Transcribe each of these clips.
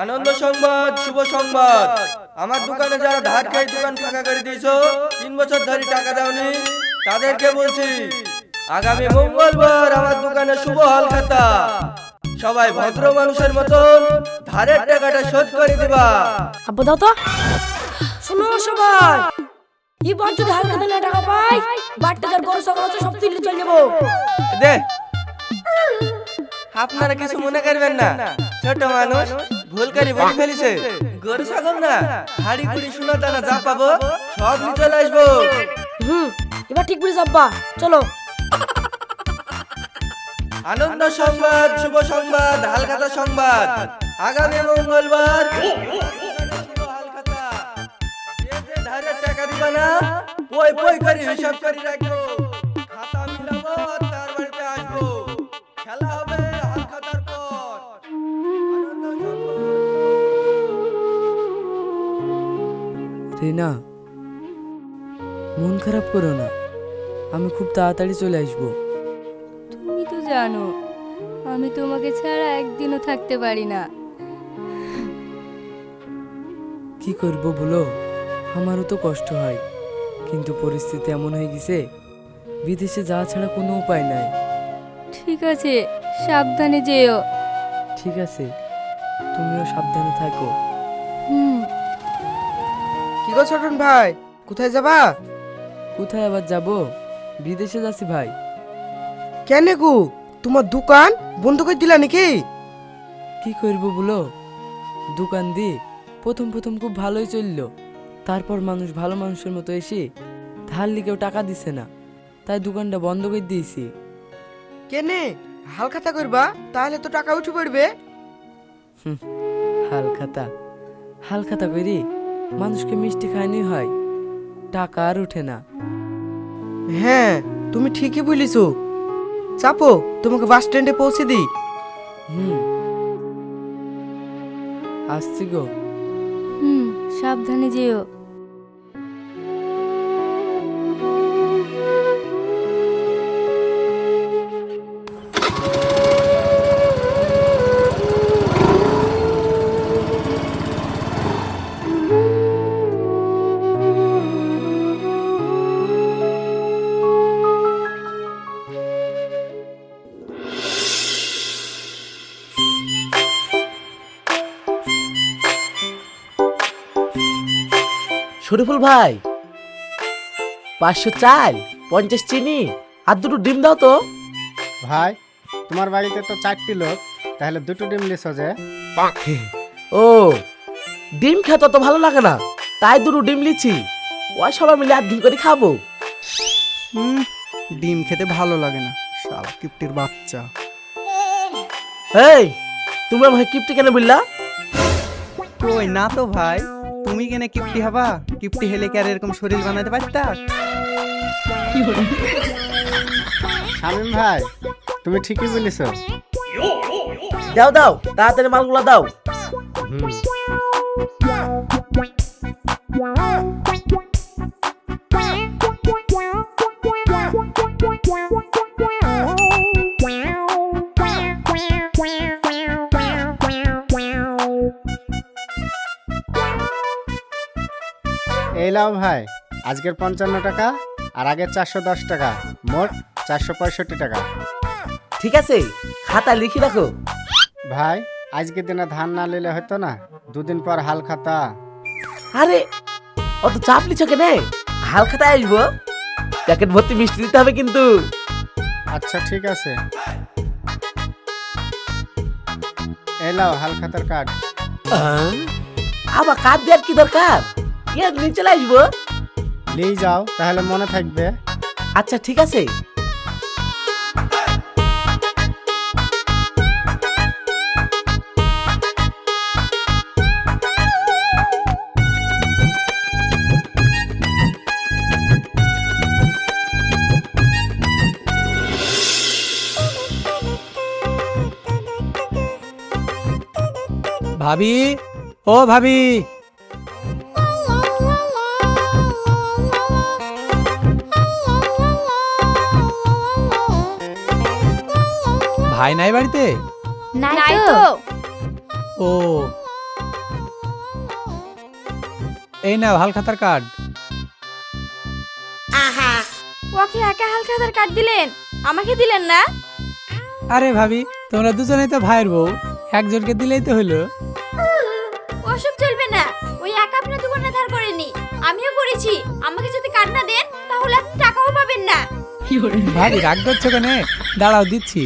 আনন্দ সংবাদ শুভ সংবাদ। আমার দোকানে যারা ধার খাই দোকান ফাঁকা করে দিয়েছ তিন বছর ধরে টাকা দাওনি তাদেরকে বলছি আগামী মঙ্গলবার আমার দোকানে শুভ হাল খাতা সবাই ভদ্র মানুষের মতন ধারের টাকাটা শোধ করে দিবা। আব্বা দাও তো। শোনো সবাই এবার যদি হালকা দিলে টাকা পাই বাট্টা যার গরু সকল আছে সব তুলে চলে যাব। দে। আপনারা কিছু মনে করবেন না। ছোট মানুষ ভুল করে বলে ফেলিছে। গরু ছাগল না। হাড়ি কুড়ি শোনা দানা যা পাবো সব নিয়ে চলে আসব। হুম এবার ঠিক বলিস আব্বা চলো। আনন্দ সংবাদ শুভ সংবাদ হালখাতা সংবাদ। আগামী মঙ্গলবার। টাকা দিবা না পই পই করে হিসাব করে রাখব। রিনা মন খারাপ করো না আমি খুব তাড়াতাড়ি চলে আসব। তুমি তো জানো আমি তোমাকে ছাড়া একদিনও থাকতে পারি না। কি করব বলো? আমারও তো কষ্ট হয় কিন্তু পরিস্থিতি এমন হয়ে গেছে বিদেশে যাওয়া ছাড়া কোনো উপায় নাই। ঠিক আছে সাবধানে যেও। ঠিক আছে তুমিও সাবধানে থাকো। হুম। কি গো ছোটন ভাই? কোথায় যাবা? কোথায় আবার যাব? বিদেশে যাচ্ছি ভাই। কেন গো? তোমার দোকান বন্ধ করে দিলা নাকি? কি করব বলো? দোকান দি প্রথম প্রথম খুব ভালোই চলল। তারপর মানুষ ভালো মানুষের মতো এসে ধার লিখেও টাকা দিছে না। তাই দোকানটা বন্ধ করে দিয়েছি। কেনে? হালখাতা করবা তাহলে তো টাকা উঠে পড়বে। হাল খাতা। হাল খাতা করি মানুষকে মিষ্টি খায়নি হয়। টাকা আর ওঠে না। হ্যাঁ তুমি ঠিকই বলিস চাপো তোমাকে বাস স্ট্যান্ডে পৌঁছে দিই। হুম। আসছি গো। হুম সাবধানে যেও। শরীফুল ভাই। পাঁচশো চাল পঞ্চাশ চিনি আর দুটো ডিম দাও তো। ভাই তোমার বাড়িতে তো চারটি লোক তাহলে দুটো ডিম লিসো যে। ও ডিম খেতে তো ভালো লাগে না তাই দুটো ডিম লিছি ওই সবাই মিলে আর ডিম করে খাব। হুম ডিম খেতে ভালো লাগে না শালা কিপটির বাচ্চা। এই তোমরা ভাই কিপটি কেন বললা? কই না তো ভাই। তুমি কেন কিপটি হবা? কিপটি হেলে কি আর এরকম শরীর বানাতে পারতা? শামিম ভাই তুমি ঠিকই বলেছ। দাও দাও তাড়াতাড়ি মালগুলা দাও। এই লাও ভাই আজকের পঞ্চান্ন টাকা আর আগের চারশো দশ টাকা মোট চারশো পঁয়ষট্টি টাকা। ঠিক আছে খাতা লিখে রাখো। ভাই আজকের দিনে ধান না নিলে হতো না দুদিন পর হাল খাতা। আরে অত চাপ লিছ কেনে? হাল খাতায় আসব? প্যাকেট ভর্তি মিষ্টি দিতে হবে কিন্তু। আচ্ছা ঠিক আছে। এই লাও হাল খাতার কার্ড। আবার কাজ দেওয়ার কি দরকার? ইয়ার নিয়ে চলে আসব। নিয়ে যাও তাহলে মনে থাকবে। আচ্ছা ঠিক আছে। ভাবি? ও ভাবি। ভাই নাই বাড়িতে? নাই তো। ও। এই নাও হালখাতার কার্ড। ওকে একা হালকা হাজার কাট দিলেন? আমাকে দিলেন না? আরে ভাবি তোমরা দুজনেই তো ভাইয়ের বউ। একজনকে দিলেই তো হলো। ওসব চলবে না। ওই একা আপনার দোকানে ধার করেনি। আমিও করেছি। আমাকে যদি কাট না দেন তাহলে আপনি টাকাও পাবেন না। ভাবি রাগ করছ কেন? দাঁড়াও দিচ্ছি।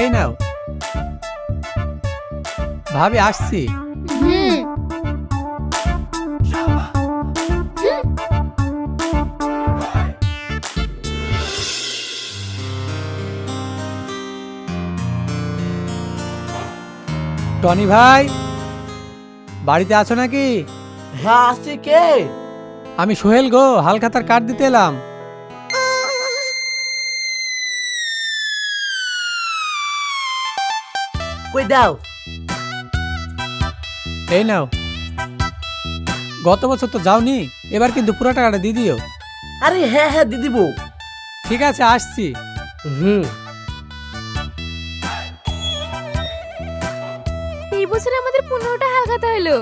এই নাও। ভাবি আসছি। হুম। টনি ভাই বাড়িতে আছো নাকি? হ্যাঁ আসছি কে? আমি সোহেল গো হালখাতার কার্ড দিতে এলাম। কই দাও। এই নাও। গত বছর তো যাওনি এবার কিন্তু পুরো টাকাটা দিয়ে দিও। আরে হ্যাঁ হ্যাঁ দিদি বউ ঠিক আছে আসছি। হুম। এই বছর আমাদের পনেরোটা হালখাতা হলো।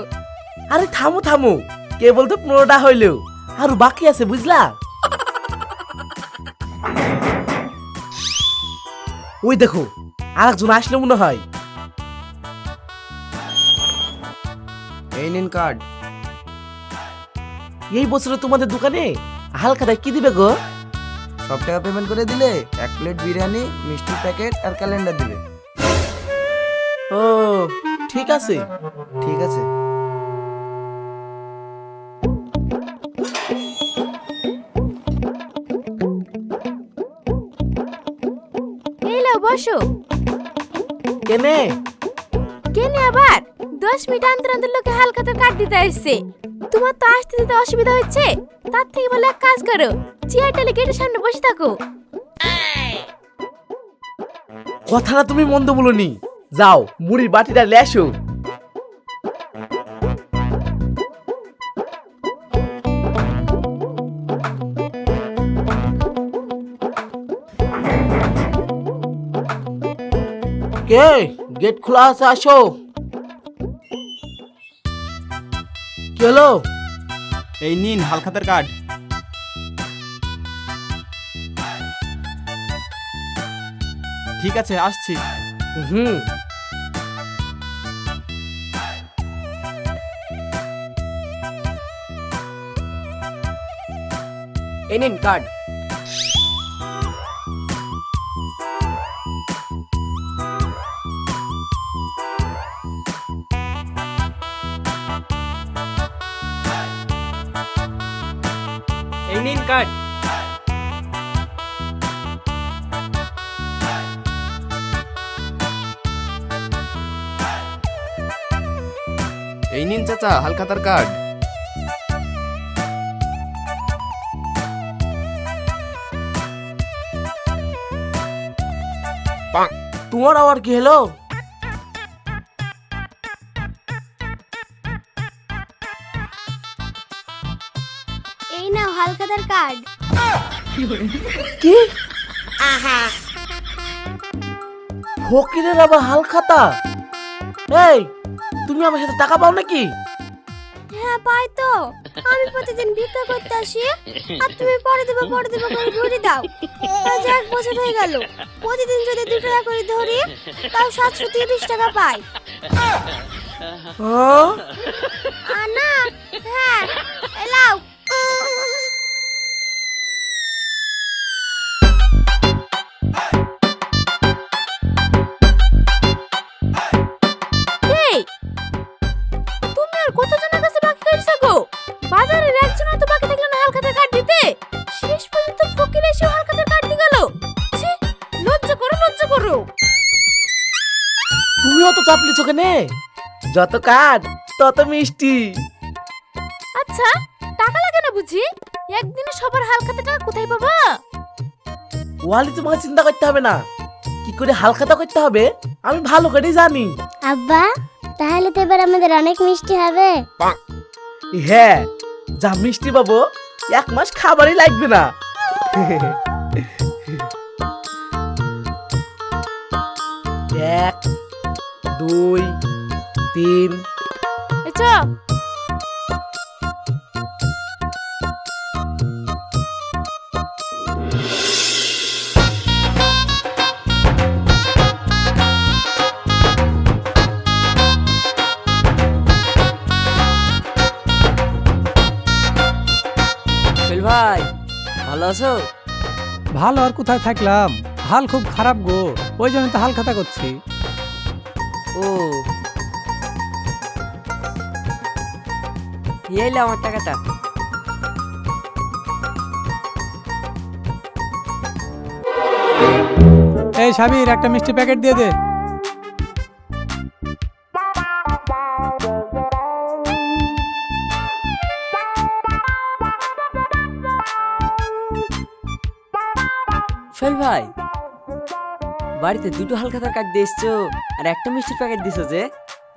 আরে থামো থামো। কে বলতো পনেরোটা হইল? আর বাকি আছে বুঝলা? ওই দেখো আর একজন আসলে মনে হয়। এই নিন কার্ড। এই বছরে তোমাদের দোকানে হালখাতায় কি দিবে গো? সব টাকা পেমেন্ট করে দিলে এক প্লেট বিরিয়ানি মিষ্টির প্যাকেট আর ক্যালেন্ডার দিবে। ও ঠিক আছে। ঠিক আছে। এই লাও বসো। কেনে? কেনে আবার? দশ মিনিট অন্তর অন্তর লোকে হালখাতা কাট দিতে আসছে। তোমার তো আসতে দিতে অসুবিধা হচ্ছে। তার থেকে বলে এক কাজ করো চেয়ারটা গেটের সামনে বসে থাকো। কথাটা তুমি মন্দ বলনি। যাও, মুড়ির বাটিটা লেসো কে? গেট খোলা আছে, আসো। কি হলো? এই নিন হালখাতার কার্ড। ঠিক আছে আসছি। হুম। এই নিন কার্ড। নিন কার্ড এই নিন চাচা হালখাতার কার্ড তোমার আবার কি হলো? হালখাতার কার্ড। কি? ফকিরের আবার হাল খাতা? এই তুমি আমার সাথে টাকা পাও নাকি? হ্যাঁ পাই তো। আমি প্রতিদিন ভিক্ষা করতে আসি আর তুমি পরে দেবো পরে দেবো করে ঘুরে দাও। আজ এক বছর হয়ে গেল। প্রতিদিন যদি দু টাকা করে ধরি তাও সাতশো তিরিশ টাকা পাই? আনা হ্যাঁ এলাও। ফকির এসে হালখাতে কাট গেল। ছি লজ্জা করো লজ্জা করো। তুমিও তো চাপলি চোখে নে যত কাজ তত মিষ্টি। আচ্ছা টাকা লাগে না বুঝি? একদিনে সবার হালখাতে টাকা কোথায় পাবা? ওয়ালি তোমাকে চিন্তা করতে হবে না। কি করে হালখাতা করতে হবে? আমি ভালো করে জানি। আব্বা তাহলে তো এবার আমাদের অনেক মিষ্টি হবে। হ্যাঁ যা মিষ্টি পাবো এক মাস খাবারই লাগবে না। এক দুই তিন। চ আছো? ভালো আর কোথায় থাকলাম? হাল খুব খারাপ গো ওই জন্য তো হাল খাতা করছি। ও। এলে আমার টাকাটা। এই সাবির একটা মিষ্টি প্যাকেট দিয়ে দে। সোহেল ভাই বাড়িতে দুটো হালখাতার কার্ড দিয়ে এসছো আর একটা মিষ্টির প্যাকেট দিছো যে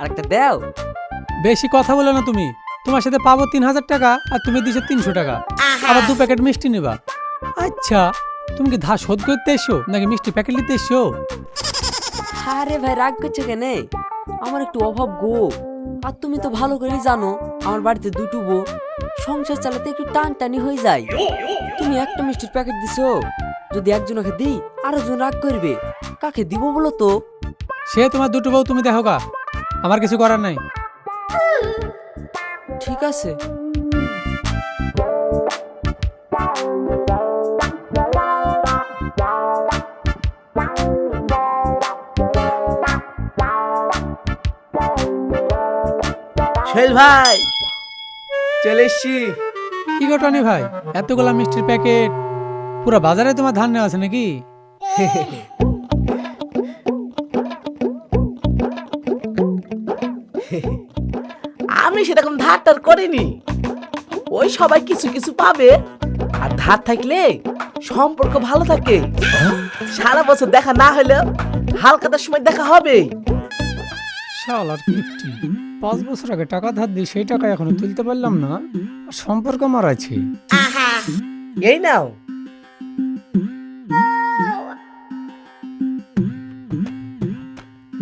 আর একটা দাও। বেশি কথা বলে না তুমি। তোমার সাথে পাবো তিন হাজার টাকা আর তুমি দিছো তিনশো টাকা। আবার দু প্যাকেট মিষ্টি নেবা। আচ্ছা তুমি কি ধার শোধ করতে এসো নাকি মিষ্টি প্যাকেট নিতে এসো? আরে ভাই রাগ করছ কেন? আমার একটু অভাব গো। আর তুমি তো ভালো করে জানো আমার বাড়িতে দুটো বউ। সংসার চালাতে একটু টান টানি হয়ে যায়। তুমি একটা মিষ্টির প্যাকেট দিছো যদি একজনকে দিই আরেকজন রাগ করবে। কাকে দিব বলো তো? সে তোমার দুটো বউ তুমি দেখো গা। আমার কিছু করার নাই। ঠিক আছে। সোহেল ভাই! চলে এসছি। কি ঘটনি ভাই? এতগুলা মিষ্টির প্যাকেট। পুরো বাজারে তোমার ধান নেওয়া আছে নাকি? আমি সেরকম ধার টার করিনি। ওই সবাই কিছু কিছু পাবে। আর ধার থাকলে সম্পর্ক ভালো থাকে। সারা বছর দেখা না হলেও হালকাতার সময় দেখা হবে। শালার কিপটি পাঁচ বছর আগে টাকা ধার দিই সেই টাকা এখনও তুলতে পারলাম না। সম্পর্ক মারাছে এই নাও।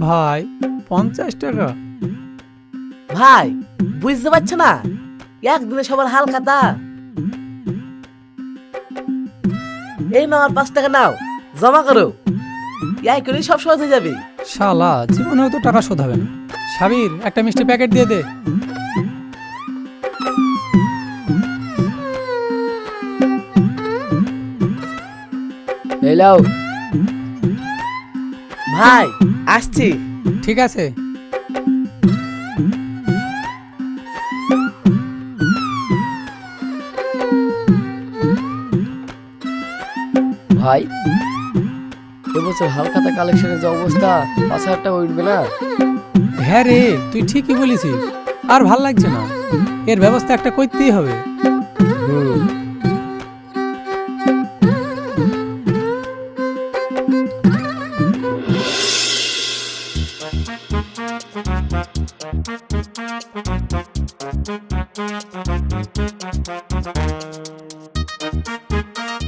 ভাই পঞ্চাশ টাকা। ভাই বুঝতে পারছ না? একদিনে সবার হাল খাতা। এই নাও আর পাঁচ টাকা নাও। জমা করো। ইয়াই করে সব সহজ হয়ে যাবে। শালা জীবনেও তো টাকা শোধাবে না। সাবির একটা মিষ্টি প্যাকেট দিয়ে দে। এলাও ভাই আসছি। ঠিক আছে। ভাই এবছর হালখাতা কালেকশনের যে অবস্থা পাঁচ হাজার টাকা উঠবে না? হ্যাঁ রে তুই ঠিকই বলেছিস। আর ভালো লাগছে না। এর ব্যবস্থা একটা করতেই হবে।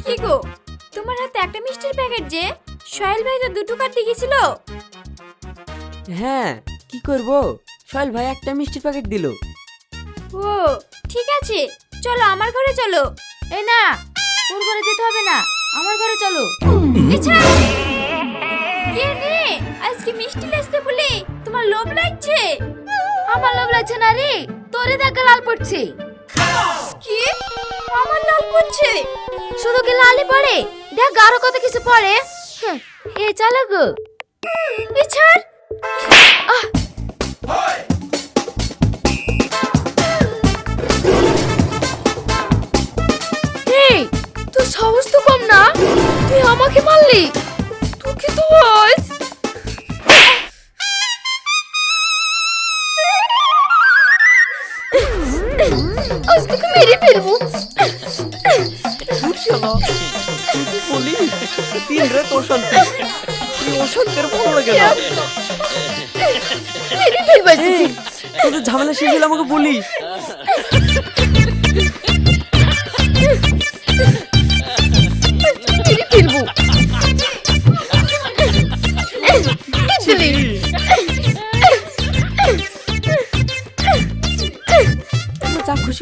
কি গো তোমার হাতে একটা মিষ্টির প্যাকেট যে? সোহেল ভাই তো দুটো কাটতে গেছিল। হ্যাঁ কি করব? সোহেল ভাই একটা মিষ্টির প্যাকেট দিল। ও, ঠিক আছে। চলো, আমার ঘরে চলো। এই না, ওর ঘরে যেতে হবে না। আমার ঘরে চলো। কে রে? আজকে মিষ্টি লেসতে বলে তোমার লোভ লাগছে? আমার লোভ লাগছে না রে। তোরে দেখা লাল পড়ছে। কি? আমার লাল পড়ছে? শুধু কি লালই পড়ে? দেখ, আরও কত কিছু পড়ে। এ চালো গো। এ আহ! তোর সাহস তো কম না? তুই আমাকে মারলি? তোকে তো আজ আজ তোকে মেরে ফেলব। বলি তিন রে তোর শান্তি তুই অশান্তির ভালো লাগে না। মেরে তোদের ঝামেলা শেষ হলে আমাকে বলিস। মেরে ফেলব দিলি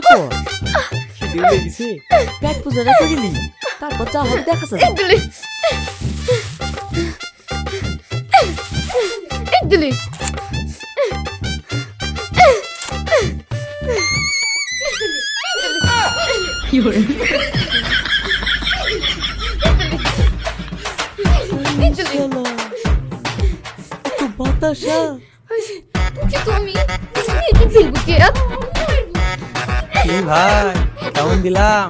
কর। তারপর যা হবে দেখা যাবে। ভাই কেমন দিলাম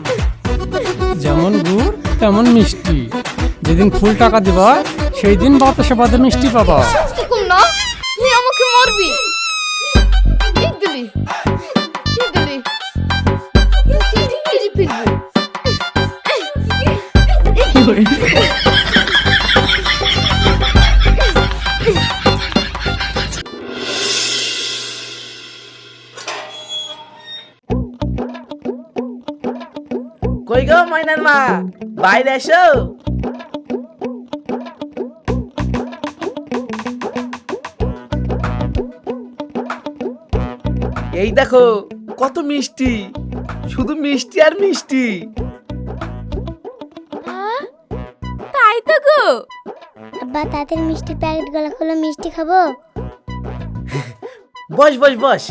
যেমন গুড় তেমন মিষ্টি যেদিন ফুল টাকা দিবা সেই দিন বাতাসে বাদে মিষ্টি পাবা কই গো ময়নার মা? বাইরে এসো। এই দেখো কত মিষ্টি। শুধু মিষ্টি আর মিষ্টি। তাই তো গো। আব্বা তাদের মিষ্টির প্যাকেটগুলো খুলে মিষ্টি খাব। বস বস বস।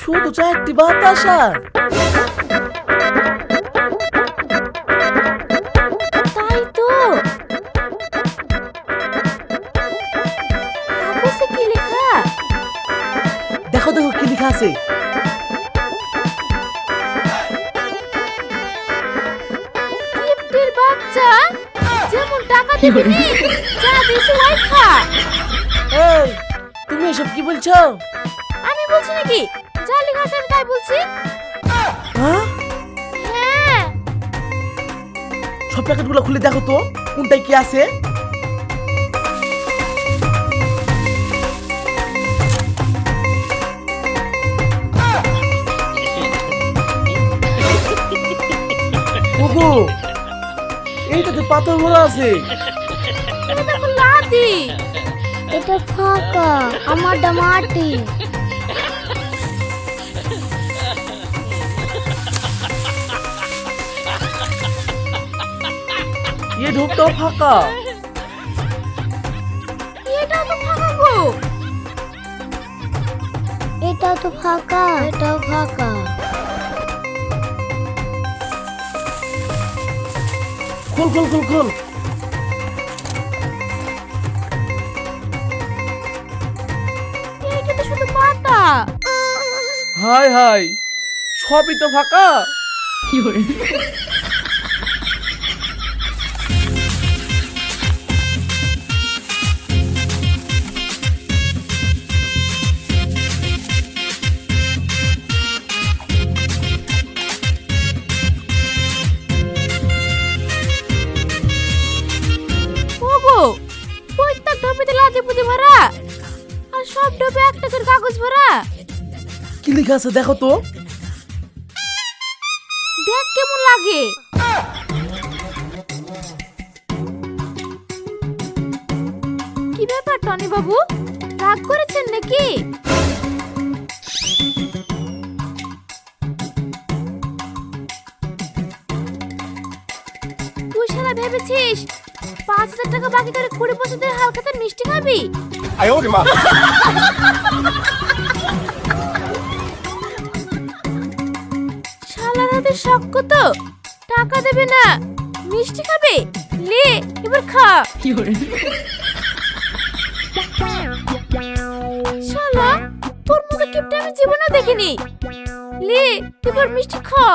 শুধু চারটি বাতাসা তাই তো। কাগজে কি লেখা? দেখো দেখো কি লেখা আছে। গিফটের বাচ্চা যেমন টাকা দিবি নি, যা দিছি ওই খা এই তুমি এসব কি বলছো? বলছি নাকি? যা লেখা আছে আমি তাই বলছি। হ্যাঁ? হ্যাঁ। সব প্যাকেটগুলো খুলে দেখো তো কোনটায় কি আছে। ওগো এইটাতে পাথর ভরা আছে। এটা দেখো লাদি এটা ফাঁকা আমারটা মাটি ये ঢোকটাও ফাঁকা। এটা তো ফাঁকা গো। এটাও তো ফাঁকা। এটাও ফাঁকা। খোল খোল খোল খোল। এটা তো শুধু পাতা। হাই হাই সবই তো ফাঁকা। ওগো কি লেখা আছে? দেখো তো। দেখ কেমন লাগে। কি ব্যাপার টনি বাবু রাগ করেছেন নাকি? তুই শালা ভেবেছিস পাঁচ হাজার টাকা বাকি করে কুড়ি বছর হালখাতে মিষ্টি খাবি? শালার হাতে শখ কত? টাকা দেবে না। মিষ্টি খাবে? লে এবার খা। শালা তোর মতো কিপটা আমি জীবনে দেখিনি। লে এবার মিষ্টি খা।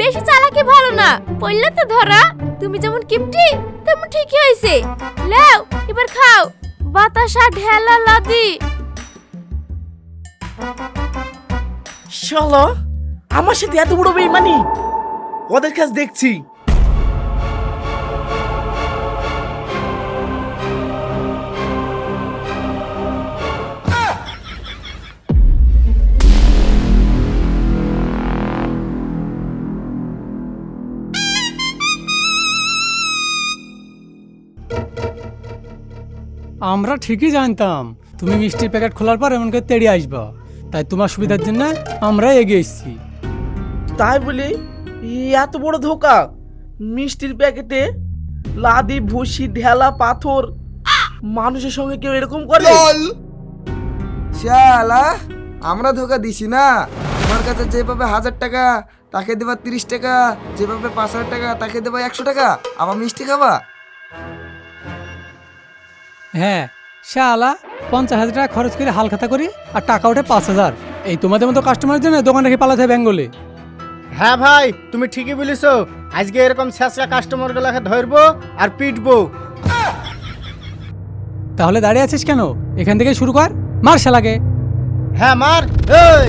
বেশি চালাকি ভালো না। পড়লে তো ধরা। তুমি যেমন কিপটি, তেমন ঠিকই হয়েছে। লাও, এবার খাও। বাতাসা ঢেলা লাদি শালা, আমার সাথে এত বড় বেইমানি? ওদের কাছে দেখছি। আমরা ঠিকই জানতাম। তুমি মিষ্টির প্যাকেট খোলার পর এমন করে তেড়ে আসবা। তাই তোমার সুবিধার জন্য আমরা এগিয়ে এসেছি। তাই বলি এত বড় ধোকা। মিষ্টির প্যাকেটে লাদি ভুসি ঢেলা পাথর। মানুষের সঙ্গে কেউ এরকম করে? শালা আমরা ধোকা দিছি না। তোমার কাছে যে পাবে হাজার টাকা তাকে দেবা তিরিশ টাকা। যে পাবে পাঁচ হাজার টাকা তাকে দেবা একশো টাকা। আবার মিষ্টি খাবা? হ্যাঁ শালা পঞ্চাশ হাজার টাকা খরচ করে হাল খাতা করি আর টাকা ওঠে পাঁচ হাজার। এই তোমাদের মতো কাস্টমারের জন্য দোকান রেখে পালাতে হয় বেঙ্গলে। হ্যাঁ ভাই তুমি ঠিকই বলিস আজকে এরকম শেষরা কাস্টমার গুলাকে ধরবো আর পিটবো। তাহলে দাঁড়িয়ে আছিস কেন? এখান থেকে শুরু কর মার শালাকে। হ্যাঁ মার এই!